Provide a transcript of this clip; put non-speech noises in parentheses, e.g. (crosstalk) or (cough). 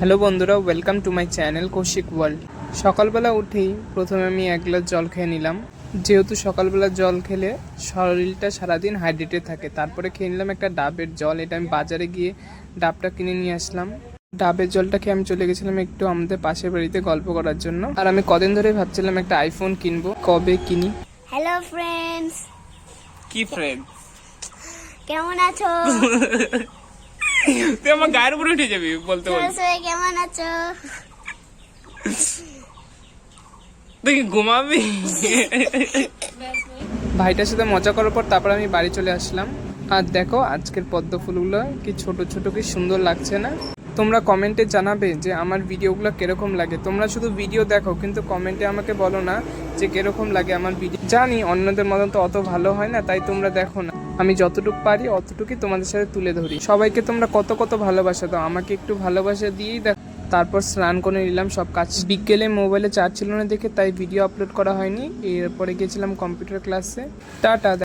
Hello বন্ধুরা welcome to my channel Koushik world সকালবেলা উঠেই প্রথমে আমি এক গ্লাস জল খেয়ে নিলাম। যেহেতু সকালবেলা জল খেলে শরীরটা সারাদিন হাইড্রেটেড থাকে তারপরে খেয়ে নিলাম একটা ডাবের জল। এটা আমি বাজারে গিয়ে ডাবটা কিনে নিয়ে আসলাম। ডাবের জলটা খেয়ে আমি চলে গেছিলাম একটু আমাদের পাশের বাড়িতে গল্প করার জন্য। আর আমি কদিন ধরে ভাবছিলাম একটা আইফোন কিনবো কবে কিনি। হ্যালো ফ্রেন্ডস কি ফ্রেন্ড কেমন আছো? (laughs) তুই আমার গায়ের উপরে উঠে যাবি বলতে কেমন আছো? তুই ঘুমাবি? ভাইটার সাথে মজা করার পর তারপর আমি বাড়ি চলে আসলাম। আর দেখো আজকের পদ্ম ফুলগুলো কি ছোট ছোট কি সুন্দর লাগছে না? তোমরা কমেন্টে জানাবে যে আমার ভিডিওগুলো কীরকম লাগে। তোমরা শুধু ভিডিও দেখো, কিন্তু কমেন্টে আমাকে বলো না যে কীরকম লাগে আমার ভিডিও। জানি অন্যদের মতন তো অত ভালো হয় না, তাই তোমরা দেখো না। আমি যতটুকু পারি অতটুকুই তোমাদের সাথে তুলে ধরি। সবাইকে তোমরা কত কত ভালোবাসা দাও, আমাকে একটু ভালোবাসা দিয়েই দেখো। তারপর স্নান করে নিলাম সব কাজ। বিকেলে মোবাইলে চার্জ ছিল না দেখে তাই ভিডিও আপলোড করা হয়নি। এরপরে গেছিলাম কম্পিউটার ক্লাসে। টাটা।